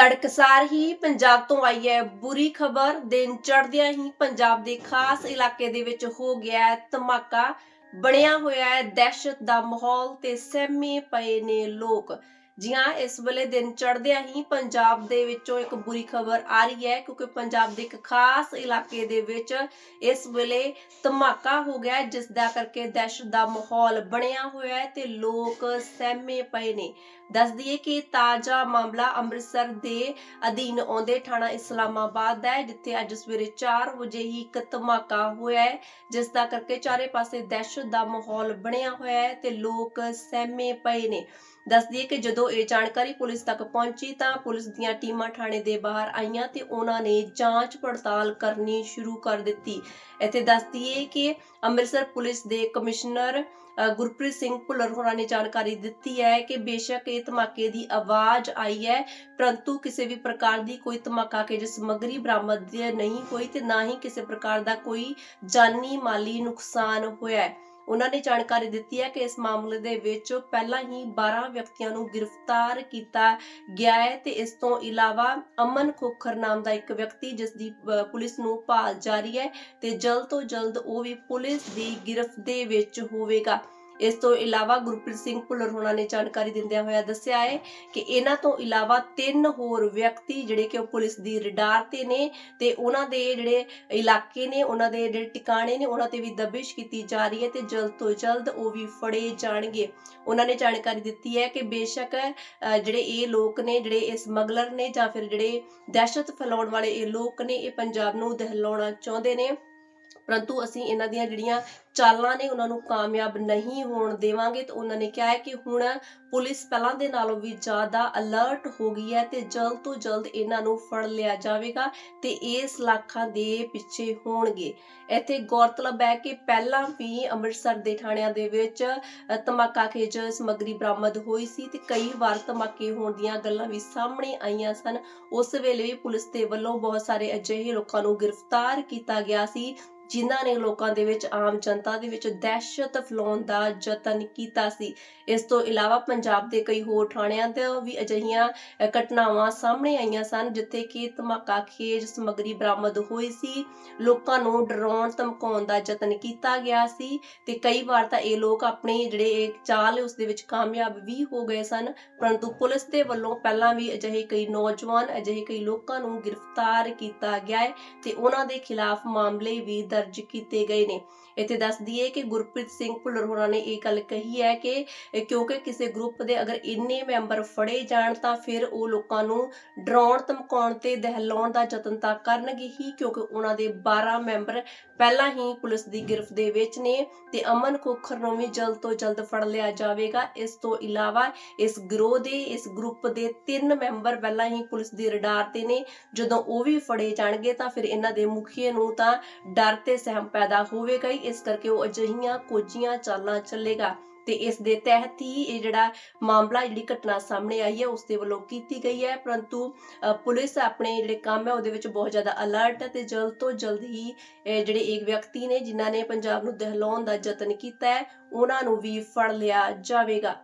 ਤੜਕਸਾਰ ਹੀ ਪੰਜਾਬ ਤੋਂ ਆਈ ਹੈ ਬੁਰੀ ਖਬਰ। ਦਿਨ ਚੜ੍ਹਦਿਆਂ ਹੀ ਪੰਜਾਬ ਦੇ ਖਾਸ ਇਲਾਕੇ ਦੇ ਵਿੱਚ ਹੋ ਗਿਆ ਧਮਾਕਾ। ਬਣਿਆ ਹੋਇਆ ਹੈ ਦਹਿਸ਼ਤ ਦਾ ਮਾਹੌਲ ਤੇ ਸਹਿਮੇ ਪਏ ਨੇ ਲੋਕ। ਜੀ ਹਾਂ ਇਸ ਵੇਲੇ ਦਿਨ ਚੜ੍ਹਦਿਆਂ ਹੀ ਪੰਜਾਬ ਦੇ ਵਿੱਚੋਂ ਇੱਕ ਬੁਰੀ ਖਬਰ ਆ ਰਹੀ ਹੈ, ਕਿਉਂਕਿ ਪੰਜਾਬ ਦੇ ਇੱਕ ਖਾਸ ਇਲਾਕੇ ਦੇ ਵਿੱਚ ਇਸ ਵੇਲੇ ਧਮਾਕਾ ਹੋ ਗਿਆ ਜਿਸ ਦਾ ਕਰਕੇ ਦਹਿਸ਼ਤ ਦਾ ਮਾਹੌਲ ਬਣਿਆ ਹੋਇਆ ਹੈ ਤੇ ਲੋਕ ਸਹਿਮੇ ਪਏ ਨੇ। ਦੱਸ ਦਈਏ ਕਿ ਤਾਜ਼ਾ ਮਾਮਲਾ ਅੰਮ੍ਰਿਤਸਰ ਦੇ ਅਧੀਨ ਆਉਂਦੇ ਥਾਣਾ ਇਸਲਾਮਾਬਾਦ ਦਾ ਹੈ, ਜਿੱਥੇ ਅੱਜ ਸਵੇਰੇ 4 ਵਜੇ ਹੀ ਇੱਕ ਧਮਾਕਾ ਹੋਇਆ ਹੈ, ਜਿਸ ਦਾ ਕਰਕੇ ਚਾਰੇ ਪਾਸੇ ਦਹਿਸ਼ਤ ਦਾ ਮਾਹੌਲ ਬਣਿਆ ਹੋਇਆ ਹੈ ਤੇ ਲੋਕ ਸਹਿਮੇ ਪਏ ਨੇ। ਦੱਸ ਦਈਏ ਕਿ ਜਦੋਂ ਇਹ ਜਾਣਕਾਰੀ ਪੁਲਿਸ ਤੱਕ ਪਹੁੰਚੀ ਤਾਂ ਪੁਲਿਸ ਦੀਆਂ ਟੀਮਾਂ ਥਾਣੇ ਦੇ ਬਾਹਰ ਆਈਆਂ ਤੇ ਉਹਨਾਂ ਨੇ ਜਾਂਚ ਪੜਤਾਲ ਕਰਨੀ ਸ਼ੁਰੂ ਕਰ ਦਿੱਤੀ। ਇੱਥੇ ਦੱਸ ਦਈਏ ਕਿ ਅੰਮ੍ਰਿਤਸਰ ਪੁਲਿਸ ਦੇ ਕਮਿਸ਼ਨਰ ਗੁਰਪ੍ਰੀਤ ਸਿੰਘ ਭੁੱਲਰ ਹੋਰਾਂ ਨੇ ਜਾਣਕਾਰੀ ਦਿੱਤੀ ਹੈ ਕਿ ਬੇਸ਼ੱਕ ਇਹ ਧਮਾਕੇ ਦੀ ਆਵਾਜ਼ ਆਈ ਹੈ, ਪਰੰਤੂ ਕਿਸੇ ਵੀ ਪ੍ਰਕਾਰ ਦੀ ਕੋਈ ਧਮਾਕਾ ਕੇ ਸਮੱਗਰੀ ਬਰਾਮਦ ਨਹੀਂ ਹੋਈ ਤੇ ਨਾ ਹੀ ਕਿਸੇ ਪ੍ਰਕਾਰ ਦਾ ਕੋਈ ਜਾਨੀ ਮਾਲੀ ਨੁਕਸਾਨ ਹੋਇਆ ਹੈ। ਉਹਨਾਂ ਨੇ ਜਾਣਕਾਰੀ ਦਿੱਤੀ ਹੈ ਕਿ ਇਸ ਮਾਮਲੇ ਦੇ ਵਿੱਚ ਪਹਿਲਾਂ ਹੀ 12 ਵਿਅਕਤੀਆਂ ਨੂੰ ਗ੍ਰਿਫਤਾਰ ਕੀਤਾ ਗਿਆ ਹੈ ਤੇ ਇਸ ਤੋਂ ਇਲਾਵਾ ਅਮਨ ਖੋਖਰ ਨਾਮ ਦਾ ਇੱਕ ਵਿਅਕਤੀ ਜਿਸ ਦੀ ਪੁਲਿਸ ਨੂੰ ਭਾਲ ਜਾਰੀ ਹੈ ਤੇ ਜਲਦ ਤੋਂ ਜਲਦ ਉਹ ਵੀ ਪੁਲਿਸ ਦੀ ਗ੍ਰਿਫ਼ਤ ਦੇ ਵਿੱਚ ਹੋਵੇਗਾ। ਇਸ ਤੋਂ ਇਲਾਵਾ ਗੁਰਪ੍ਰੀਤ ਸਿੰਘ ਭੁੱਲਰ ਹੋਣਾ ਨੇ ਜਾਣਕਾਰੀ ਦਿੰਦਿਆਂ ਹੋਇਆ ਦੱਸਿਆ ਹੈ ਕਿ ਇਹਨਾਂ ਤੋਂ ਇਲਾਵਾ ਤਿੰਨ ਹੋਰ ਵਿਅਕਤੀ ਜਿਹੜੇ ਕਿ ਉਹ ਪੁਲਿਸ ਦੀ ਰਡਾਰ ਤੇ ਨੇ ਤੇ ਉਹਨਾਂ ਦੇ ਜਿਹੜੇ ਇਲਾਕੇ ਨੇ, ਉਹਨਾਂ ਦੇ ਜਿਹੜੇ ਟਿਕਾਣੇ ਨੇ, ਉਹਨਾਂ ਤੇ ਵੀ ਦਬਿਸ਼ ਕੀਤੀ ਜਾ ਰਹੀ ਹੈ ਤੇ ਜਲਦ ਤੋਂ ਜਲਦ ਉਹ ਵੀ ਫੜੇ ਜਾਣਗੇ। ਉਹਨਾਂ ਨੇ ਜਾਣਕਾਰੀ ਦਿੱਤੀ ਹੈ ਕਿ ਬੇਸ਼ੱਕ ਜਿਹੜੇ ਇਹ ਲੋਕ ਨੇ, ਜਿਹੜੇ ਇਹ ਸਮਗਲਰ ਨੇ ਜਾਂ ਫਿਰ ਜਿਹੜੇ ਦਹਿਸ਼ਤ ਫੈਲਾਉਣ ਵਾਲੇ ਇਹ ਲੋਕ ਨੇ, ਇਹ ਪੰਜਾਬ ਨੂੰ ਦਹਿਲਾਉਣਾ ਚਾਹੁੰਦੇ ਨੇ। ਪਰੰਤੂ ਅਸੀਂ ਇਹਨਾਂ ਦੀਆਂ ਜਿਹੜੀਆਂ ਚਾਲਾਂ ਨੇ ਉਹਨਾਂ ਨੂੰ ਕਾਮਯਾਬ ਨਹੀਂ ਹੋਣ ਦੇਵਾਂਗੇ ਤੇ ਉਹਨਾਂ ਨੇ ਕਿਹਾ ਹੈ ਕਿ ਹੁਣ ਪੁਲਿਸ ਪਹਿਲਾਂ ਦੇ ਨਾਲੋਂ ਵੀ ਜ਼ਿਆਦਾ ਅਲਰਟ ਹੋ ਗਈ ਹੈ ਤੇ ਜਲਦ ਤੋਂ ਜਲਦ ਇਹਨਾਂ ਨੂੰ ਫੜ ਲਿਆ ਜਾਵੇਗਾ ਤੇ ਇਸ ਲੱਖਾਂ ਦੇ ਪਿੱਛੇ ਹੋਣਗੇ। ਇੱਥੇ ਗੌਰਤਲਬ ਹੈ ਕਿ ਪਹਿਲਾਂ ਵੀ ਅੰਮ੍ਰਿਤਸਰ ਦੇ ਥਾਣਿਆਂ ਦੇ ਵਿੱਚ ਧਮਾਕਾ ਖੇਜ ਸਮੱਗਰੀ ਬਰਾਮਦ ਹੋਈ ਸੀ ਤੇ ਕਈ ਵਾਰ ਧਮਾਕੇ ਹੋਣ ਦੀਆਂ ਗੱਲਾਂ ਵੀ ਸਾਹਮਣੇ ਆਈਆਂ ਸਨ। ਉਸ ਵੇਲੇ ਵੀ ਪੁਲਿਸ ਦੇ ਵੱਲੋਂ ਬਹੁਤ ਸਾਰੇ ਅਜਿਹੇ ਲੋਕਾਂ ਨੂੰ ਗ੍ਰਿਫਤਾਰ ਕੀਤਾ ਗਿਆ ਸੀ ਜਿਨ੍ਹਾਂ ਨੇ ਲੋਕਾਂ ਦੇ ਵਿੱਚ, ਆਮ ਜਨਤਾ ਦੇ ਵਿੱਚ ਦਹਿਸ਼ਤ ਫੈਲਾਉਣ ਦਾ ਯਤਨ ਕੀਤਾ ਸੀ। ਇਸ ਤੋਂ ਇਲਾਵਾ ਪੰਜਾਬ ਦੇ ਕਈ ਹੋਰ ਥਾਣਿਆਂ ਤੇ ਵੀ ਅਜਿਹੀਆਂ ਘਟਨਾਵਾਂ ਸਾਹਮਣੇ ਆਈਆਂ ਸਨ, ਜਿੱਥੇ ਕਿ ਧਮਾਕਾ ਖੇਜ ਸਮੱਗਰੀ ਬਰਾਮਦ ਹੋਈ ਸੀ। ਲੋਕਾਂ ਨੂੰ ਡਰਾਉਣ, ਧਮਕਾਉਣ ਦਾ ਯਤਨ ਕੀਤਾ ਗਿਆ ਸੀ ਤੇ ਕਈ ਵਾਰ ਤਾਂ ਇਹ ਲੋਕ ਆਪਣੇ ਜਿਹੜੇ ਇਹ ਚਾਲ ਹੈ, ਉਸ ਦੇ ਵਿੱਚ ਕਾਮਯਾਬ ਵੀ ਹੋ ਗਏ ਸਨ। ਪਰੰਤੂ ਪੁਲਿਸ ਦੇ ਵੱਲੋਂ ਪਹਿਲਾਂ ਵੀ ਅਜਿਹੇ ਕਈ ਨੌਜਵਾਨ, ਅਜਿਹੇ ਕਈ ਲੋਕਾਂ ਨੂੰ ਗ੍ਰਿਫਤਾਰ ਕੀਤਾ ਗਿਆ ਹੈ ਤੇ ਉਹਨਾਂ ਦੇ ਖਿਲਾਫ ਮਾਮਲੇ ਵੀ ਦਰਜ ਕੀਤੇ ਗਏ ਨੇ। ਇੱਥੇ ਦੱਸ ਦਈਏ ਕਿ ਗੁਰਪ੍ਰੀਤ ਸਿੰਘ ਭੁੱਲਰ ਹੋਰਾਂ ਨੇ ਇਹ ਗੱਲ ਕਹੀ ਹੈ ਕਿ ਕਿਉਂਕਿ ਕਿਸੇ ਗਰੁੱਪ ਦੇ ਅਗਰ ਇੰਨੇ ਮੈਂਬਰ ਫੜੇ ਜਾਣ ਤਾਂ ਫਿਰ ਉਹ ਲੋਕਾਂ ਨੂੰ ਡਰਾਉਣ, ਧਮਕਾਉਣ ਤੇ ਦਹਿਲਾਉਣ ਦਾ ਯਤਨ ਤਾਂ ਕਰਨਗੇ ਹੀ, ਕਿਉਂਕਿ ਉਹਨਾਂ ਦੇ 12 ਮੈਂਬਰ ਪਹਿਲਾਂ ਹੀ ਪੁਲਿਸ ਦੀ ਗਿਰਫਤ ਦੇ ਵਿੱਚ ਨੇ ਤੇ ਅਮਨ ਖੋਖਰ ਨੂੰ ਵੀ ਜਲਦ ਤੋਂ ਜਲਦ ਫੜ ਲਿਆ ਜਾਵੇਗਾ। ਇਸ ਤੋਂ ਇਲਾਵਾ ਇਸ ਗਰੋਹ ਦੇ, ਇਸ ਗਰੁੱਪ ਦੇ ਤਿੰਨ ਮੈਂਬਰ ਪਹਿਲਾਂ ਹੀ ਪੁਲਿਸ ਦੀ ਰਡਾਰ ਤੇ ਨੇ। ਜਦੋਂ ਉਹ ਵੀ ਫੜੇ ਜਾਣਗੇ ਤਾਂ ਫਿਰ ਇਹਨਾਂ ਦੇ ਮੁਖੀਏ ਨੂੰ ਤਾਂ ਡਰ ਤੇ ਸਹਿਮ ਪੈਦਾ ਹੋਵੇਗਾ ਹੀ। ਇਸ ਕਰਕੇ ਉਹ ਅਜਿਹੀਆਂ ਕੋਝੀਆਂ ਚਾਲਾਂ ਚੱਲੇਗਾ ਤੇ ਇਸ ਦੇ ਤਹਿਤ ਹੀ ਇਹ ਜਿਹੜਾ ਮਾਮਲਾ, ਜਿਹੜੀ ਘਟਨਾ ਸਾਹਮਣੇ ਆਈ ਹੈ, ਉਸ ਦੇ ਵੱਲੋਂ ਕੀਤੀ ਗਈ ਹੈ। ਪਰੰਤੂ ਪੁਲਿਸ ਆਪਣੇ ਜਿਹੜੇ ਕੰਮ ਹੈ, ਉਹਦੇ ਵਿੱਚ ਬਹੁਤ ਜ਼ਿਆਦਾ ਅਲਰਟ ਹੈ ਤੇ ਜਲਦ ਤੋਂ ਜਲਦ ਹੀ ਜਿਹੜੇ ਇੱਕ ਵਿਅਕਤੀ ਨੇ, ਜਿਨ੍ਹਾਂ ਨੇ ਪੰਜਾਬ ਨੂੰ ਦਹਿਲਾਉਣ ਦਾ ਯਤਨ ਕੀਤਾ ਹੈ, ਉਹਨਾਂ ਨੂੰ ਵੀ ਫੜ ਲਿਆ ਜਾਵੇਗਾ।